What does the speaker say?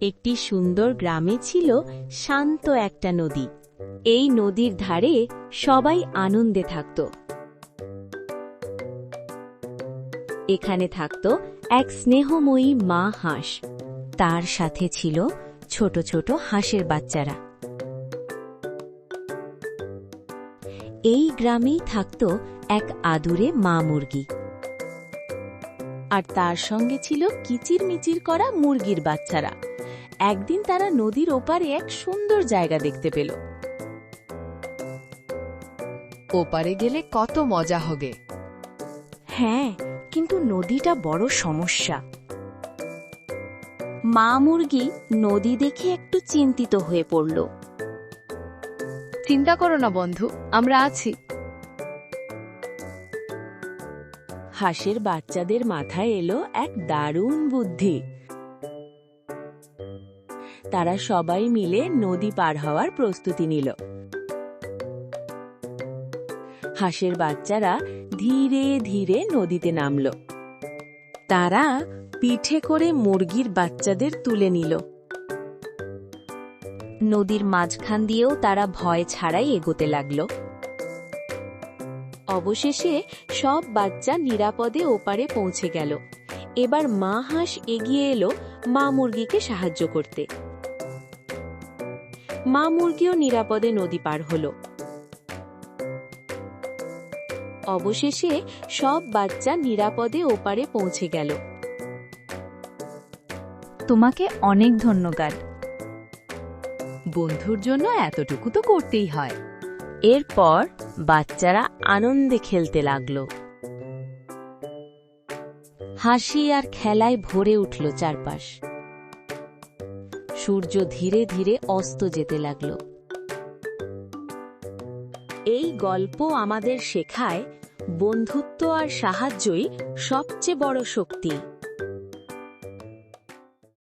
একটি সুন্দর গ্রামে ছিল শান্ত একটা নদী। এই নদীর ধারে সবাই আনন্দে থাকত। এখানে থাকত এক স্নেহময়ী মা হাঁস। তার সাথে ছিল ছোট ছোট হাঁসের বাচ্চারা। এই গ্রামেই থাকত এক আদুরে মা মুরগি। আর তার সঙ্গে ছিল কিচিরমিচির করা মুরগির বাচ্চারা। একদিন তারা নদীর ওপারে এক সুন্দর জায়গা দেখতে পেল। ওপারে গেলে কত মজা হবে। হ্যাঁ কিন্তু নদীটা বড় সমস্যা। মা মুরগি নদী দেখে একটু চিন্তিত হয়ে পড়ল। চিন্তা করো না বন্ধু আমরা আছি। হাঁসের বাচ্চাদের মাথায় এলো এক দারুণ বুদ্ধি। তারা সবাই মিলে নদী পার হওয়ার প্রস্তুতি নিল। হাঁসের বাচ্চারা ধীরে ধীরে নদীতে নামল। তারা পিঠে করে মুরগির বাচ্চাদের তুলে নিল। নদীর মাঝখান দিয়েও তারা ভয় ছাড়াই এগোতে লাগল। অবশেষে সব বাচ্চা নিরাপদে ওপারে পৌঁছে গেল। এবার মা হাঁস এগিয়ে এলো মা মুরগিকে সাহায্য করতে। মা মুরগিও নিরাপদে নদী পার হলো। অবশেষে সব বাচ্চা নিরাপদে ওপারে পৌঁছে গেল। তোমাকে অনেক ধন্যবাদ। বন্ধুর জন্য এতটুকু তো করতেই হয়। এরপর বাচ্চারা আনন্দে খেলতে লাগল। হাসি আর খেলায় ভরে উঠল চারপাশ। সূর্য ধীরে ধীরে অস্ত যেতে লাগল। এই গল্প আমাদের শেখায় বন্ধুত্ব আর সাহায্যই সবচেয়ে বড় শক্তি।